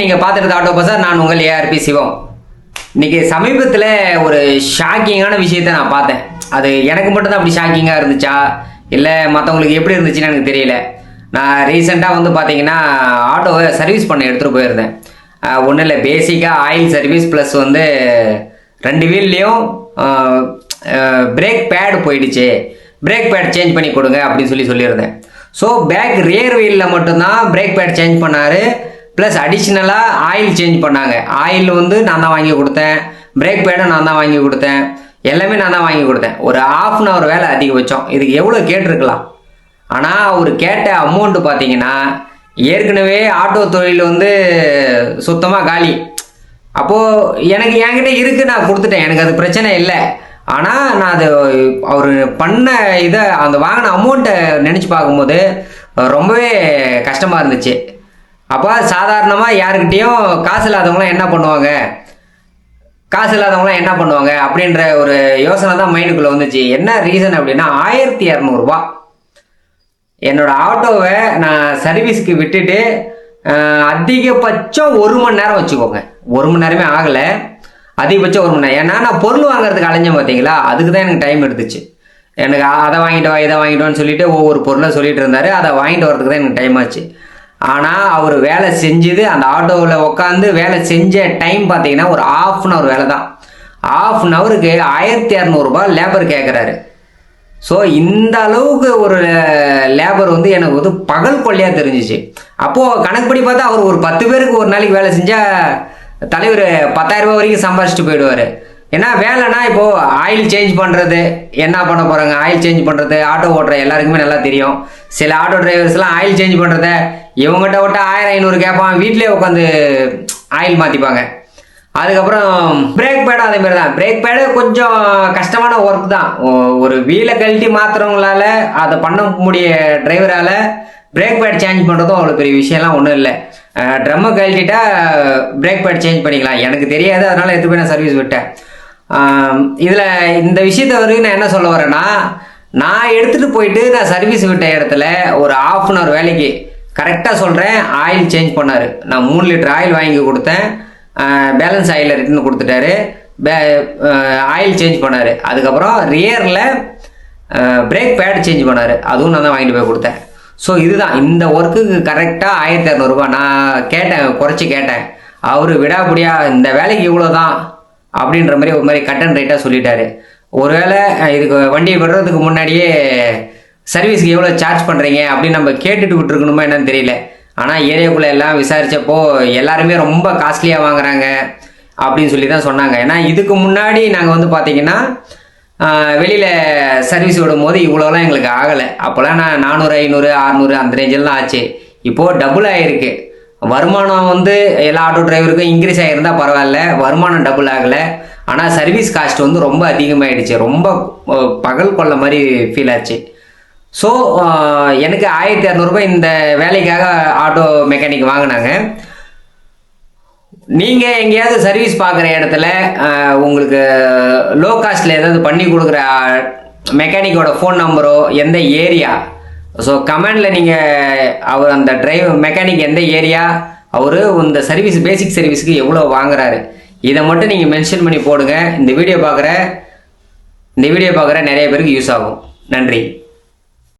நீங்கள் பார்த்துருந்த ஆட்டோ பசார் நான் உங்கள் ஏஆர்பி சிவம். இன்னைக்கு சமீபத்தில் ஒரு ஷாக்கிங்கான விஷயத்தை நான் பார்த்தேன். அது எனக்கு மட்டும்தான் அப்படி ஷாக்கிங்காக இருந்துச்சா? இல்லை மற்றவங்களுக்கு எப்படி இருந்துச்சுன்னு எனக்கு தெரியல. நான் ரீசெண்டாக வந்து பார்த்தீங்கன்னா ஆட்டோவை சர்வீஸ் பண்ண எடுத்துகிட்டு போயிருந்தேன். ஒன்றும் இல்லை பேசிக்காக ஆயில் சர்வீஸ் ப்ளஸ் வந்து ரெண்டு வீல்லையும் பிரேக் பேடு போயிடுச்சு. பிரேக் பேட் சேஞ்ச் பண்ணி கொடுங்க அப்படின்னு சொல்லி சொல்லியிருந்தேன். ஸோ பேக் ரியர் வீலில் மட்டும்தான் பிரேக் பேட் சேஞ்ச் பண்ணார். ப்ளஸ் அடிஷ்னலாக ஆயில் சேஞ்ச் பண்ணாங்க. ஆயில் வந்து நான் தான் வாங்கி கொடுத்தேன். பிரேக் பேடும் நான் தான் வாங்கி கொடுத்தேன். எல்லாமே நான் தான் வாங்கி கொடுத்தேன். ஒரு ஆஃப் அன் ஹவர் வேலை அதிகபட்சம். இதுக்கு எவ்வளோ கேட்டிருக்கலாம்? ஆனால் அவர் கேட்ட அமௌண்ட்டு பார்த்தீங்கன்னா ஏற்கனவே ஆட்டோ தொழில் வந்து சுத்தமாக காலி. அப்போது எனக்கு என்கிட்ட இருக்கு நான் கொடுத்துட்டேன். எனக்கு அது பிரச்சனை இல்லை. ஆனால் நான் அது அவர் பண்ண இதை அந்த வாங்கின அமௌண்ட்டை நினச்சி பார்க்கும்போது ரொம்பவே கஷ்டமாக இருந்துச்சு. அப்போ சாதாரணமாக யாருக்கிட்டேயும் காசு இல்லாதவங்களாம் என்ன பண்ணுவாங்க? காசு இல்லாதவங்களாம் என்ன பண்ணுவாங்க? அப்படின்ற ஒரு யோசனை தான் மைண்டுக்குள்ளே வந்துச்சு. என்ன ரீசன் அப்படின்னா ஆயிரத்தி இரநூறுபா. என்னோட ஆட்டோவை நான் சர்வீஸ்க்கு விட்டுட்டு அதிகபட்சம் ஒரு மணி நேரம் வச்சுக்கோங்க. ஒரு மணி நேரமே ஆகலை. அதிகபட்சம் ஒரு மணி நேரம். ஏன்னா நான் பொருள் வாங்குறதுக்கு அலைஞ்சேன் பார்த்தீங்களா அதுக்கு தான் எனக்கு டைம் எடுத்துச்சு. எனக்கு அதை வாங்கிட்டு வா இதை வாங்கிட்டு வான்னு சொல்லிட்டு ஒவ்வொரு பொருளை சொல்லிட்டு இருந்தாரு. அதை வாங்கிட்டு வரதுக்கு தான் எனக்கு டைம் ஆச்சு. ஆனால் அவர் வேலை செஞ்சது அந்த ஆட்டோவில் உட்காந்து வேலை செஞ்ச டைம் பார்த்தீங்கன்னா ஒரு ஆஃப் அன் ஹவர் வேலை தான் ஆஃப் அன் ஹவருக்கு ஆயிரத்தி இரநூறுபா லேபர் கேட்குறாரு ஸோ இந்த அளவுக்கு ஒரு லேபர் வந்து எனக்கு வந்து பகல் கொள்ளையாக தெரிஞ்சிச்சு. அப்போது கணக்குப்படி பார்த்தா அவர் ஒரு பத்து பேருக்கு ஒரு நாளைக்கு வேலை செஞ்சால் தலைவர் பத்தாயிரம் ரூபாய் வரைக்கும் சம்பாதிச்சுட்டு போயிடுவார். ஏன்னா வேலைனா இப்போது ஆயில் சேஞ்ச் பண்ணுறது என்ன பண்ண போகிறாங்க ஆயில் சேஞ்ச் பண்ணுறது ஆட்டோ ஓட்டுற எல்லாருக்குமே நல்லா தெரியும். சில ஆட்டோ டிரைவர்ஸ்லாம் ஆயில் சேஞ்ச் பண்ணுறத இவங்ககிட்ட விட்டு ஆயிரம் ஐநூறு கேட்பான் வீட்டிலே உட்காந்து ஆயில் மாற்றிப்பாங்க அதுக்கப்புறம் பிரேக் பேடும் அதே மாதிரி தான் பிரேக் பேடு கொஞ்சம் கஷ்டமான ஒர்க் தான். ஒரு வீலை கழட்டி மாத்துறவங்களால அதை பண்ண முடிய டிரைவரால் பிரேக் பேட் சேஞ்ச் பண்ணுறதும் அவ்வளோ பெரிய விஷயம்லாம் ஒன்றும் இல்லை. ட்ரம்மை கழட்டிட்டா பிரேக் பேட் சேஞ்ச் பண்ணிக்கலாம். எனக்கு தெரியாது அதனால எடுத்து போய் நான் சர்வீஸ் விட்டேன். இதில் இந்த விஷயத்தை வரைக்கும் நான் என்ன சொல்ல வரேன்னா நான் எடுத்துகிட்டு போயிட்டு நான் சர்வீஸ் விட்ட இடத்துல ஒரு ஆஃப் அன் ஹவர் வேலைக்கு கரெக்டாக சொல்கிறேன் ஆயில் சேஞ்ச் பண்ணார். நான் மூணு லிட்டர் ஆயில் வாங்கி கொடுத்தேன். பேலன்ஸ் ஆயில் ரிட்டர்ன் கொடுத்துட்டாரு. பே ஆயில் சேஞ்ச் பண்ணார். அதுக்கப்புறம் ரியரில் பிரேக் பேட் சேஞ்ச் பண்ணார். அதுவும் நான் தான் வாங்கிட்டு போய் கொடுத்தேன். ஸோ இதுதான். இந்த ஒர்க்குக்கு கரெக்டாக ஆயிரத்தி இரநூறுபா நான் கேட்டேன் குறைச்சி கேட்டேன். அவர் விடாபடியா இந்த வேலைக்கு இவ்வளோ தான் அப்படின்ற மாதிரி ஒரு மாதிரி கட் அண்ட் ரைட்டாக சொல்லிட்டாரு. ஒருவேளை இதுக்கு வண்டியை விடுறதுக்கு முன்னாடியே சர்வீஸ்க்கு எவ்வளோ சார்ஜ் பண்ணுறீங்க அப்படின்னு நம்ம கேட்டுட்டு விட்டுருக்கணுமா என்னன்னு தெரியல. ஆனால் ஏரியாக்குள்ளே எல்லாம் விசாரித்தப்போ எல்லாருமே ரொம்ப காஸ்ட்லியாக வாங்குறாங்க அப்படின்னு சொல்லி தான் சொன்னாங்க. ஏன்னா இதுக்கு முன்னாடி நாங்கள் வந்து பார்த்தீங்கன்னா வெளியில் சர்வீஸ் விடும் போது இவ்வளோலாம் எங்களுக்கு ஆகலை. அப்போல்லாம் நான் நானூறு ஐநூறு அறநூறு அந்த ரேஞ்செல்லாம் ஆச்சு. இப்போது டபுள் ஆகிருக்கு வருமானம் வந்து எல்லா ஆட்டோ டிரைவருக்கும் இன்க்ரீஸ் ஆகியிருந்தா பரவாயில்ல. வருமானம் டபுள் ஆகலை. ஆனால் சர்வீஸ் காஸ்ட் வந்து ரொம்ப அதிகமாகிடுச்சு ரொம்ப பகல் கொள்ள மாதிரி ஃபீல் ஆச்சு. ஸோ எனக்கு ஆயிரத்தி இரநூறுபா இந்த வேலைக்காக ஆட்டோ மெக்கானிக் வாங்கினாங்க. நீங்கள் எங்கேயாவது சர்வீஸ் பார்க்குற இடத்துல உங்களுக்கு லோ காஸ்ட்டில் ஏதாவது பண்ணி கொடுக்குற மெக்கானிக்கோட ஃபோன் நம்பரோ எந்த ஏரியா ஸோ கமெண்டில் நீங்கள் அவர் அந்த டிரைவ் மெக்கானிக் எந்த ஏரியா அவர் இந்த சர்வீஸ் பேசிக் சர்வீஸுக்கு எவ்வளோ வாங்குறாரு? இதை மட்டும் நீங்கள் மென்ஷன் பண்ணி போடுங்க. இந்த வீடியோ பார்க்குற இந்த வீடியோ பார்க்குற நிறைய பேருக்கு யூஸ் ஆகும். நன்றி.